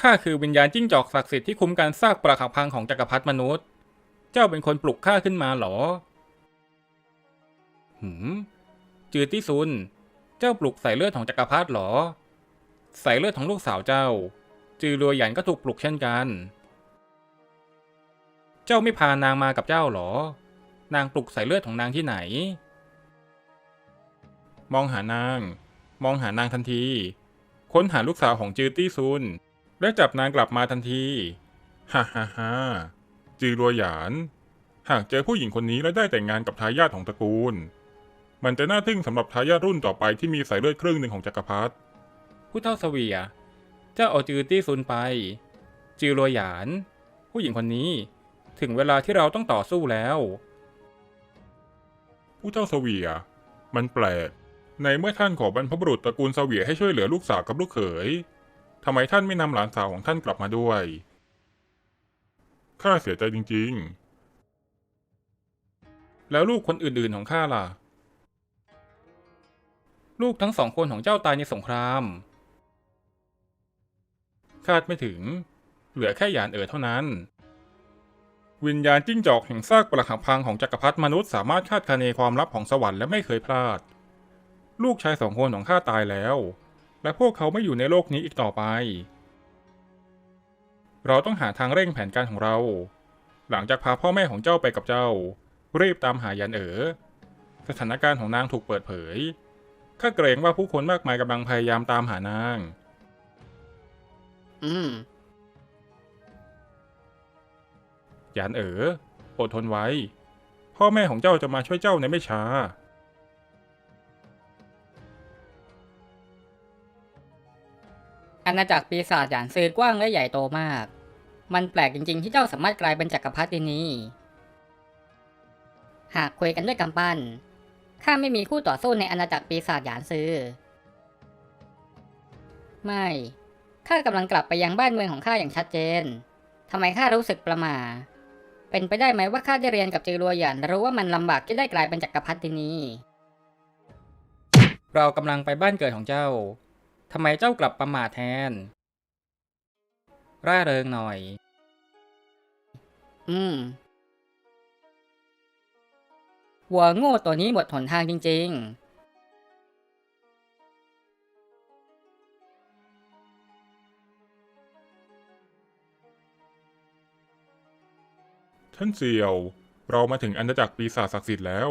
ข้าคือวิญญาณจิ้งจอกศักดิ์สิทธิ์ที่คุ้มการซากปรักหักพังของจักรพรรดิมนุษย์ เจ้าเป็นคนปลุกข้าขึ้นมาหรอ หืม จือตี้ซุน เจ้าปลุกสายเลือดของจักรพรรดิหรอ สายเลือดของลูกสาวเจ้า จือรัวหยันก็ถูกปลุกเช่นกัน เจ้าไม่พานางมากับเจ้าหรอ นางปลุกสายเลือดของนางที่ไหน มองหานาง มองหานางทันที ค้นหาลูกสาวของจือตี้ซุน และจับนางกลับมาทันทีฮ่าฮ่าฮ่าจือรัวหยาน หากเจอผู้หญิงคนนี้และได้แต่งงานกับทายาทของตระกูล มันจะน่าทึ่งสำหรับทายาทรุ่นต่อไปที่มีสายเลือดครึ่งหนึ่งของจักรพรรดิผู้เท่าเสวียเจ้าเอาจือตี้ซุนไป จือรัวหยาน ผู้หญิงคนนี้ถึงเวลาที่เราต้องต่อสู้แล้ว ผู้เจ้าเสวียมันแปลก ในเมื่อท่านขอบรรพบุรุษตระกูลเสวียให้ช่วยเหลือลูกสาวกับลูกเขย ทำไมท่านไม่นำหลานสาวของท่านกลับมาด้วย ข้าเสียใจจริง ๆ แล้วลูกคนอื่นๆของข้าล่ะ ลูกทั้งสองคนของเจ้าตายในสงคราม คาดไม่ถึง เหลือแค่หยานเอ๋อเท่านั้น วิญญาณจิ้งจอกแห่งซากปรักหักพังของจักรพรรดิมนุษย์สามารถคาดคะเนความลับของสวรรค์และไม่เคยพลาด ลูกชายสองคนของข้าตายแล้ว และพวกเขาไม่อยู่ในโลกนี้อีกต่อไป เราต้องหาทางเร่งแผนการของเรา หลังจากพาพ่อแม่ของเจ้าไปกับเจ้า รีบตามหายันเอ๋อ สถานการณ์ของนางถูกเปิดเผย ข้าเกรงว่าผู้คนมากมายกำลังพยายามตามหานาง อืม ยันเอ๋ออดทนไว้ พ่อแม่ของเจ้าจะมาช่วยเจ้าในไม่ช้า อาณาจักรปีศาจหยานซือกว้างและใหญ่โตมาก มันแปลกจริง ๆ ที่เจ้าสามารถกลายเป็นจักรพรรดินี้ หากคุยกันด้วยกำปั้น ข้าไม่มีคู่ต่อสู้ในอาณาจักรปีศาจหยานซือ ไม่ ข้ากำลังกลับไปยังบ้านเมืองของข้าอย่างชัดเจน ทำไมข้ารู้สึกประหม่า เป็นไปได้ไหมว่าข้าได้เรียนกับจือรัวหยันรู้ว่ามันลำบากที่ได้กลายเป็นจักรพรรดินี้ เรากำลังไปบ้านเกิดของเจ้า ทำไมเจ้ากลับประมาทแทน ร่าเริงหน่อย อืมวัวโง่ตัวนี้หมดหนทางจริงท่านเสี่ยว เรามาถึงอาณาจักรปีศาจศักดิ์สิทธิ์แล้ว